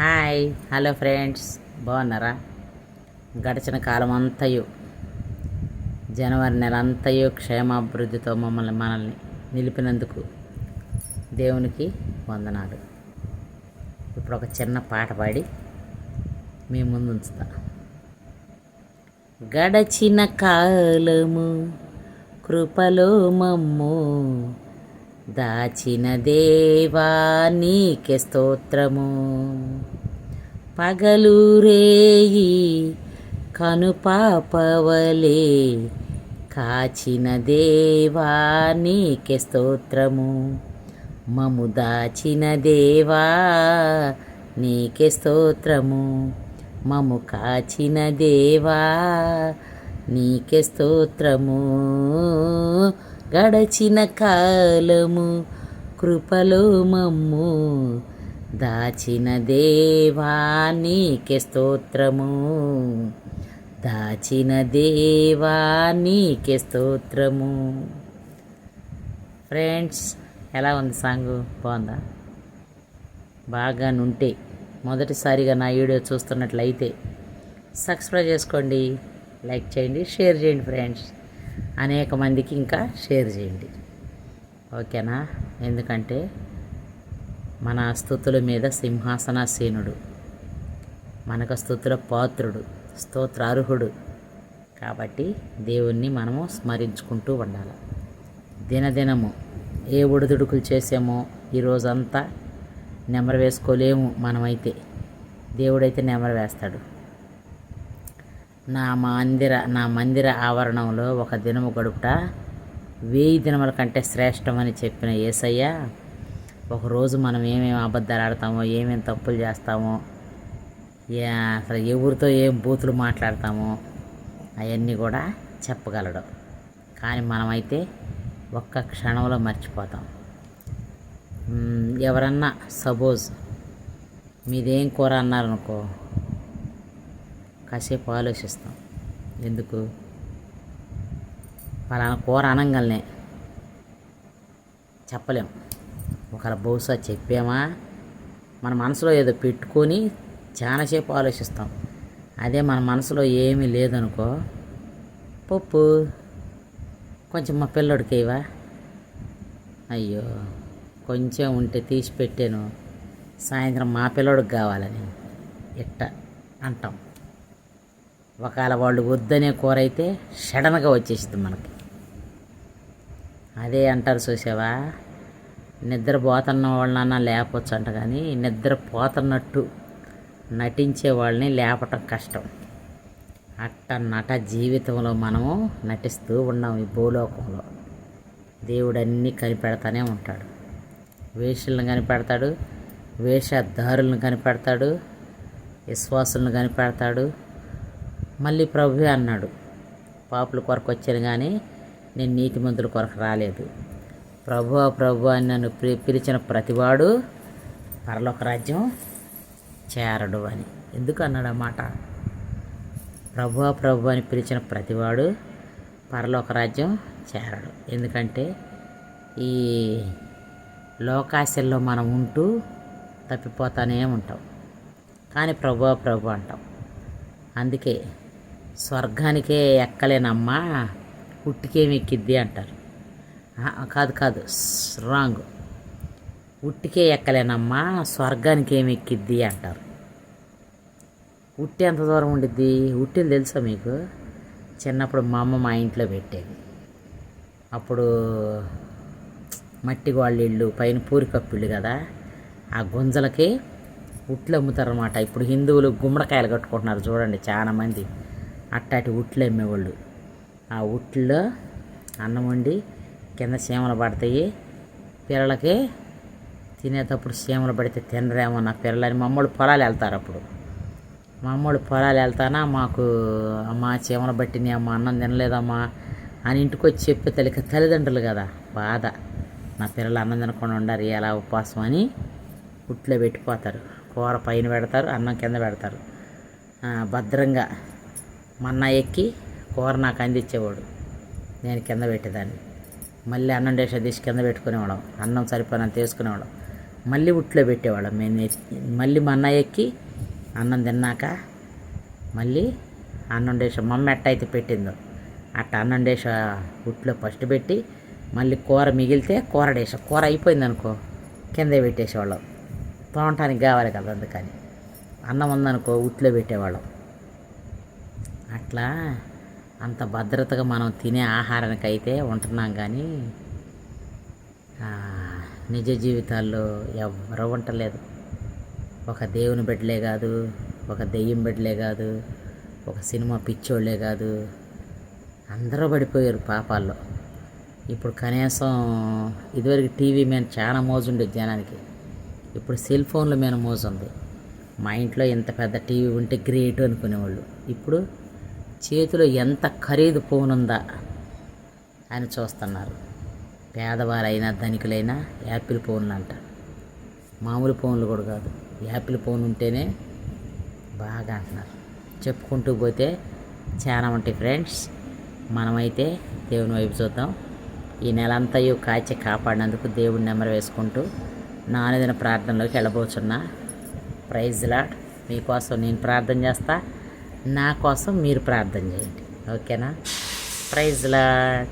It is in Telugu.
హాయ్ హలో ఫ్రెండ్స్ బాగున్నారా? గడిచిన కాలం అంతయు జనవరి నెల అంతయు క్షేమాభివృద్ధితో మమ్మల్ని మనల్ని నిలిపినందుకు దేవునికి వందనాలు. ఇప్పుడు ఒక చిన్న పాట పాడి మీ ముందు ఉంచుతా. గడచిన కాలము కృపలో మమ్ము దాచిన దేవా నీకే స్తోత్రము. పగలు రేయి కనుపాపవలే కాచిన దేవా నీకే స్తోత్రము. మము దాచిన దేవా నీకే స్తోత్రము. మము కాచిన దేవా నీకే స్తోత్రము. గడచిన కాలము కృపలో మమ్ము. దాచిన దేవా నీకే స్తోత్రము. దాచిన దేవా నీకే స్తోత్రము. ఫ్రెండ్స్ ఎలా ఉంది సాంగ్? బాగుందా? బాగా నుంటే. మొదటిసారిగా నా వీడియో చూస్తున్నట్లయితే సబ్స్క్రైబ్ చేసుకోండి లైక్ చేయండి షేర్ చేయండి ఫ్రెండ్స్. అనేక మందికి ఇంకా షేర్ చేయండి. ఓకేనా? ఎందుకంటే మన స్థుతుల మీద సింహాసనాసీనుడు మనకు స్థుతుల పాత్రుడు స్తోత్రార్హుడు. కాబట్టి దేవుణ్ణి మనము స్మరించుకుంటూ ఉండాలి. దినదినము ఏ ఒడిదుడుకులు చేసామో ఈ రోజంతా నెమరు వేసుకోలేము మనమైతే. దేవుడైతే నెమరు వేస్తాడు. నా మందిర నా మందిర ఆవరణంలో ఒక దినము గడుపుట వెయ్యి దినముల కంటే శ్రేష్టమని చెప్పిన యేసయ్య ఒకరోజు మనం ఏమేమి అబద్ధాలు ఆడతామో ఏమేమి తప్పులు చేస్తామో అసలు ఎవరితో ఏం బూతులు మాట్లాడతామో అవన్నీ కూడా చెప్పగలడు. కానీ మనమైతే ఒక్క క్షణంలో మర్చిపోతాం. ఎవరన్నా సపోజ్ మీదేం కూర అన్నారనుకో కాసేపు ఆలోచిస్తాం. ఎందుకు? పలానా కూర అనంగానే చెప్పలేం. ఒకవేళ బహుశా చెప్పామా? మన మనసులో ఏదో పెట్టుకొని చాలాసేపు ఆలోచిస్తాం. అదే మన మనసులో ఏమీ లేదనుకో పప్పు కొంచెం మా పిల్లోడికి ఇవా అయ్యో కొంచెం ఉంటే తీసి పెట్టాను. సాయంత్రం మా పిల్లోడికి కావాలని. ఇట్ట అంటాం. ఒకవేళ వాళ్ళు వద్దనే కూర అయితే సడన్గా వచ్చేసింది మనకి. అదే అంటారు చూసావా? నిద్ర పోతున్న వాళ్ళన్నా లేపొచ్చు అంట కానీ నిద్ర పోతున్నట్టు నటించే వాళ్ళని లేపటం కష్టం. అట్ట నట జీవితంలో మనము నటిస్తూ ఉన్నాం ఈ భూలోకంలో. దేవుడు అన్నీ కనిపెడతానే ఉంటాడు. వేషలను కనిపెడతాడు వేషధారులను కనిపెడతాడు విశ్వాసులను కనిపెడతాడు మళ్ళీ ప్రభువే అన్నాడు. పాపుల కొరకు వచ్చాను కానీ నేను నీతిమంతుల కొరకు రాలేదు. ప్రభు ప్రభు అని నన్ను పి పిలిచిన ప్రతివాడు పరలోక రాజ్యం చేరడు అని. ఎందుకు అన్నాడు అన్నమాట ప్రభు ప్రభు అని పిలిచిన ప్రతివాడు పరలోక రాజ్యం చేరడు. ఎందుకంటే ఈ లోకాశల్లో మనం ఉంటూ తప్పిపోతానే ఉంటాం. కానీ ప్రభు ప్రభు అంటాం. అందుకే స్వర్గానికే ఎక్కలేనమ్మా ఉట్టికేమి ఎక్కిద్ది అంటారు. కాదు కాదు రాంగ్. ఉట్టికే ఎక్కలేనమ్మా స్వర్గానికి ఏమి ఎక్కిద్ది అంటారు. ఉట్టి ఎంత దూరం ఉండిద్ది? ఉట్టిని తెలుసా మీకు? చిన్నప్పుడు మా అమ్మ మా ఇంట్లో పెట్టేది. అప్పుడు మట్టి గోళ్ళ ఇళ్ళు పైన పూరికప్పిళ్ళు కదా ఆ గుంజలకి ఉట్లు అమ్ముతారనమాట ఇప్పుడు హిందువులు గుమ్మడికాయలు కట్టుకుంటున్నారు చూడండి చాలామంది అట్టాటి ఉట్లు అమ్మేవాళ్ళు. ఆ ఉట్లో అన్నం వండి కింద సీమలు పడతాయి. పిల్లలకి తినేటప్పుడు సీమలు పడితే తినరేమో నా పిల్లలని మమ్మల్ని పొలాలు వెళ్తారు అప్పుడు. మమ్మల్ని పొలాలు వెళ్తానా మాకు అమ్మ చీమలు పట్టినాయి అమ్మ అన్నం తినలేదమ్మా అని ఇంటికి వచ్చి చెప్పే తల్లికి తల్లిదండ్రులు కదా బాధ. నా పిల్లలు అన్నం తినకుండా ఉండారు ఎలా ఉపవాసం అని ఉట్లో పెట్టిపోతారు. కూర పైన పెడతారు అన్నం కింద పెడతారు. భద్రంగా మన్న ఎక్కి కూర నాకు అందించేవాడు. నేను కింద పెట్టేదాన్ని. మళ్ళీ అన్నం డేష తీసి కింద పెట్టుకునేవాళ్ళం. అన్నం సరిపోయినంత తీసుకునేవాళ్ళం మళ్ళీ ఉట్లో పెట్టేవాళ్ళం. మేము మళ్ళీ మన్న ఎక్కి అన్నం తిన్నాక మళ్ళీ అన్నం డేష మమ్మ ఎట్ట అయితే పెట్టిందో. అట్ట అన్నం డేష ఉట్లో ఫస్ట్ పెట్టి మళ్ళీ కూర మిగిలితే కూర డేష కూర అయిపోయింది అనుకో కింద పెట్టేసేవాళ్ళం. తోమటానికి కావాలి కదా అందుకని. అన్నం ఉందనుకో ఉట్లో పెట్టేవాళ్ళం. అట్లా అంత భద్రతగా మనం తినే ఆహారానికైతే ఉంటున్నాం కానీ నిజ జీవితాల్లో ఎవరు ఉండలేదు ఒక దేవుని బిడ్డలే కాదు ఒక దెయ్యం బిడ్డలే కాదు ఒక సినిమా పిచ్చోళ్ళే కాదు అందరూ పడిపోయారు పాపాల్లో. ఇప్పుడు కనీసం ఇదివరకు టీవీ మీద చాలా మోజుండేది జనానికి. ఇప్పుడు సెల్ ఫోన్ల మీద మోజు ఉంది. మా ఇంట్లో ఇంత పెద్ద టీవీ ఉంటే గ్రేట్ అనుకునేవాళ్ళు. ఇప్పుడు చేతిలో ఎంత ఖరీదు ఫోనుందా ఉందా అని చూస్తున్నారు. పేదవారైనా ధనికులైనా యాపిల్ ఫోన్లు అంట మామూలు ఫోన్లు కూడా కాదు. యాపిల్ ఫోన్ ఉంటేనే బాగా అంటున్నారు. చెప్పుకుంటూ పోతే చాలా ఉంటాయి ఫ్రెండ్స్. మనమైతే దేవుని వైపు చూద్దాం. ఈ నెలంతయు కాచి కాపాడినందుకు దేవుడి నెంబర్ వేసుకుంటూ నా ప్రార్థనలోకి వెళ్ళబోతున్నా. ప్రైజ్ లాట్ మీకోసం నేను ప్రార్థన చేస్తాను నా కోసం మీరు ప్రార్థన చేయండి. ఓకేనా? Praise Lord.